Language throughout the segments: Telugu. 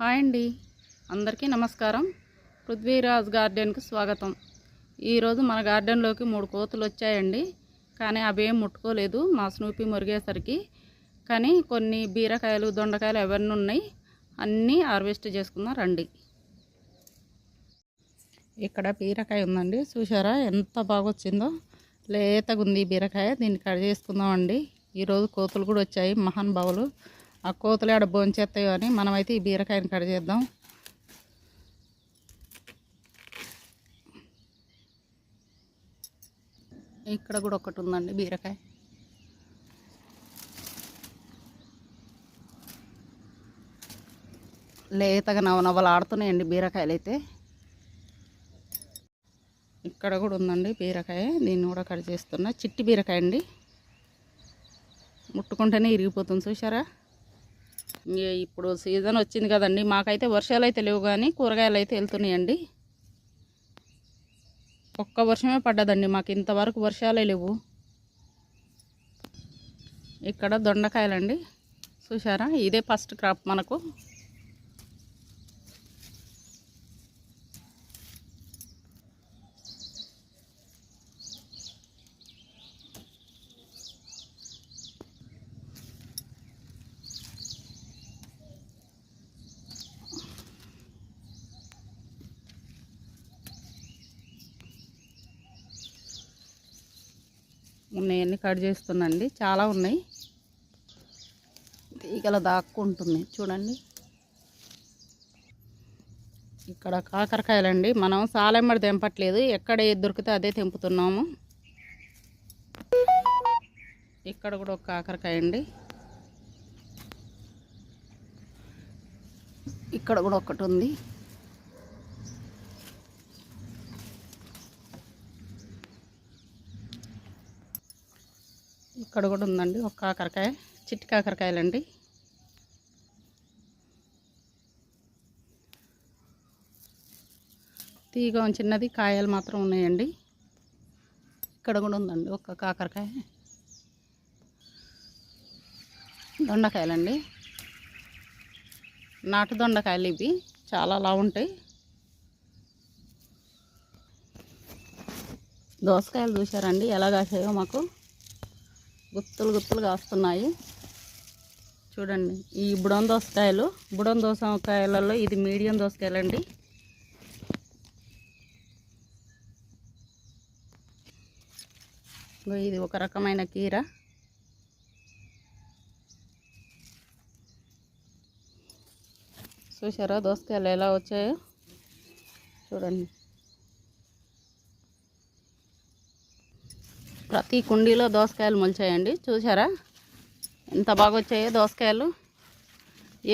హాయ్ అండి. అందరికీ నమస్కారం. పృథ్వీరాజ్ గార్డెన్కి స్వాగతం. ఈరోజు మన గార్డెన్లోకి మూడు కోతులు వచ్చాయండి. కానీ అవేం ముట్టుకోలేదు. మా స్నూపి మురిగేసరికి. కానీ కొన్ని బీరకాయలు దొండకాయలు అవన్నీ ఉన్నాయి? అన్నీ హార్వెస్ట్ చేసుకుందాం రండి. ఇక్కడ బీరకాయ ఉందండి. చూసారా ఎంత బాగా వచ్చిందో. లేతగా ఉంది బీరకాయ. దీన్ని కట్ చేసుకుందామండి. ఈరోజు కోతులు కూడా వచ్చాయి. మహాన్ బావులు. ఆ కోతులు ఆడ భోంచేస్తాయో అని మనమైతే ఈ బీరకాయని కట్ చేద్దాం. ఇక్కడ కూడా ఒకటి ఉందండి బీరకాయ. లేతగా నవనవలాడుతున్నాయండి బీరకాయలు అయితే. ఇక్కడ కూడా ఉందండి బీరకాయ. దీన్ని కూడా కట్ చేస్తున్నా. చిట్టి బీరకాయ అండి. ముట్టుకుంటేనే ఇరిగిపోతుంది చూసారా ఇప్పుడు సీజన్ వచ్చింది కదండి. మాకైతే వర్షాలు అయితే లేవు కానీ కూరగాయలు అయితే వెళ్తున్నాయండి. ఒక్క వర్షమే పడ్డదండి. మాకు ఇంతవరకు వర్షాలే లేవు. ఇక్కడ దొండకాయలండి. చూసారా ఇదే ఫస్ట్ క్రాప్ మనకు. ఉన్నాయన్నీ కట్ చేస్తున్నాండి చాలా ఉన్నాయి. తీగల దాక్కుంటుంది చూడండి. ఇక్కడ కాకరకాయలండి. మనం సాలెమ్మడి తెంపట్లేదు. ఎక్కడ ఏది దొరికితే అదే తెంపుతున్నాము. ఇక్కడ కూడా ఒక కాకరకాయ అండి ఇక్కడ కూడా ఒకటి ఉంది. ఇక్కడ కూడా ఉందండి. ఒక కాకరకాయ చిట్టి కాకరకాయలండి తీగ చిన్నది కాయలు మాత్రం ఉన్నాయండి. ఇక్కడ కూడా ఉందండి ఒక కాకరకాయ దొండకాయలండి. నాటు దొండకాయలు ఇవి. చాలా లా ఉంటాయి. దోసకాయలు చూసారండి ఎలా కాసాయో మాకు. గుత్తులు గుత్తులు కాస్తున్నాయి. చూడండి ఈ బుడం దోసకాయలు బుడం దోసకాయలలో ఇది మీడియం దోసకాయలండి. ఇది ఒక రకమైన కీర. చూసారా దోసకాయలు ఎలా వచ్చాయో? చూడండి. ప్రతి కుండీలో దోసకాయలు మొలిచాయండి. చూసారా ఎంత బాగా వచ్చాయో దోసకాయలు.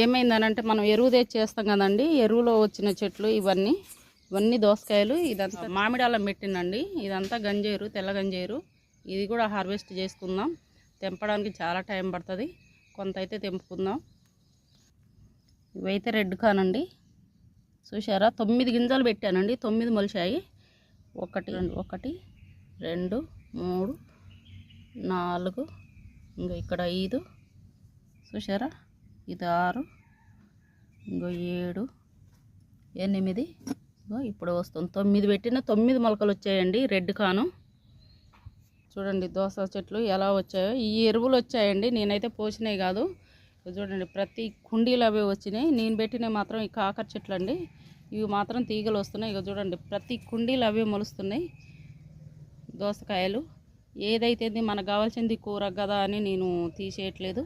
ఏమైందనంటే మనం ఎరువు తెచ్చి చేస్తాం కదండి. ఎరువులో వచ్చిన చెట్లు ఇవన్నీ. ఇవన్నీ దోసకాయలు. ఇదంతా మామిడి అల్లం పెట్టిందండి ఇదంతా గంజేరు తెల్ల గంజేరు. ఇది కూడా హార్వెస్ట్ చేసుకుందాం. తెంపడానికి చాలా టైం పడుతుంది. కొంత అయితే తెంపుకుందాం. ఇవైతే రెడ్ కానండి. చూసారా తొమ్మిది గింజలు పెట్టానండి. తొమ్మిది మొలిచాయి. ఒకటి ఒకటి రెండు మూడు నాలుగు ఇంకో ఇక్కడ ఐదు. చూసారా ఇది ఆరు ఇంకో ఏడు ఎనిమిది. ఇంకో ఇప్పుడు వస్తుంది. తొమ్మిది పెట్టిన తొమ్మిది మొలకలు వచ్చాయండి రెడ్ కాను. చూడండి దోస చెట్లు ఎలా వచ్చాయో. ఈ ఎరువులు వచ్చాయండి నేనైతే పోసినాయి కాదు. చూడండి ప్రతి కుండీలు అవి వచ్చినాయి. నేను పెట్టినవి మాత్రం ఈ కాకర చెట్లు అండి ఇవి మాత్రం తీగలు వస్తున్నాయి. ఇక చూడండి ప్రతి కుండీలు అవే మొలుస్తున్నాయి. దోసకాయలు. ఏదైతే మనకు కావాల్సింది కూర కదా అని నేను తీసేయట్లేదు.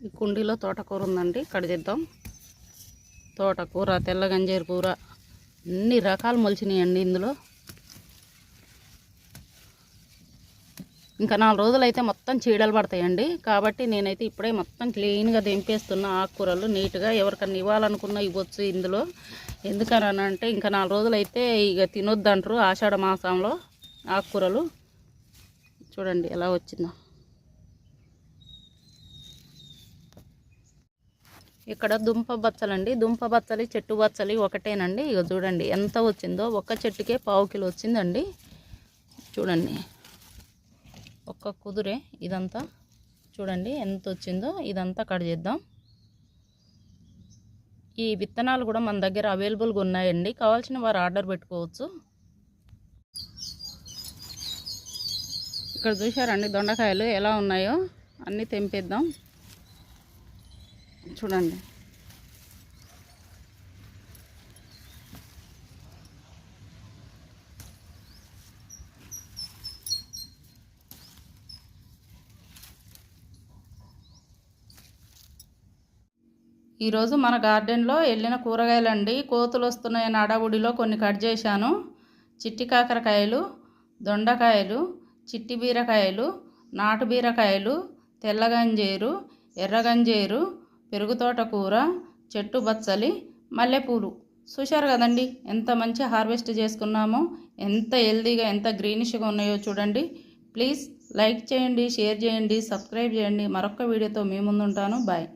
ఈ కుండీలో తోటకూర ఉందండి కడిదిద్దాం తోటకూర తెల్ల గంజీర కూర అన్ని రకాలు మొలిచినాయండి ఇందులో. ఇంకా నాలుగు రోజులు అయితే మొత్తం చీడలు పడతాయండి. కాబట్టి నేనైతే ఇప్పుడే మొత్తం క్లీన్గా దింపేస్తున్న ఆకుకూరలు నీట్గా ఎవరికన్నా ఇవ్వాలనుకున్నా ఇవ్వచ్చు ఇందులో. ఎందుకనంటే ఇంకా నాలుగు రోజులు అయితే ఇక తినొద్దంటారు ఆషాఢ మాసంలో ఆకుకూరలు. చూడండి ఎలా వచ్చిందో. ఇక్కడ దుంప బచ్చలండి. దుంప బచ్చలి చెట్టు బచ్చలి ఒకటేనండి. ఇక చూడండి ఎంత వచ్చిందో. ఒక్క చెట్టుకే పావు కిలో వచ్చిందండి. చూడండి. ఒక్క కుదురే ఇదంతా. చూడండి ఎంత వచ్చిందో ఇదంతా కట్ చేద్దాం. ఈ విత్తనాలు కూడా మన దగ్గర అవైలబుల్గా ఉన్నాయండి. కావాల్సిన వారు ఆర్డర్ పెట్టుకోవచ్చు. ఇక్కడ చూసారండి దొండకాయలు ఎలా ఉన్నాయో? అన్నీ తెంపేద్దాం. చూడండి. ఈరోజు మన గార్డెన్లో వెళ్ళిన కూరగాయలండి. కోతులు వస్తున్నాయని అడవుడిలో కొన్ని కట్ చేశాను. చిట్టి కాకరకాయలు దొండకాయలు చిట్టి బీరకాయలు నాటు బీరకాయలు తెల్లగంజేరు ఎర్రగంజేరు పెరుగుతోట కూర చెట్టు బచ్చలి మల్లెపూలు. చూశారు కదండి ఎంత మంచి హార్వెస్ట్ చేసుకున్నామో ఎంత హెల్దీగా ఎంత గ్రీనిష్గా ఉన్నాయో చూడండి. ప్లీజ్ లైక్ చేయండి షేర్ చేయండి సబ్స్క్రైబ్ చేయండి. మరొక వీడియోతో మీ ముందుంటాను. బాయ్.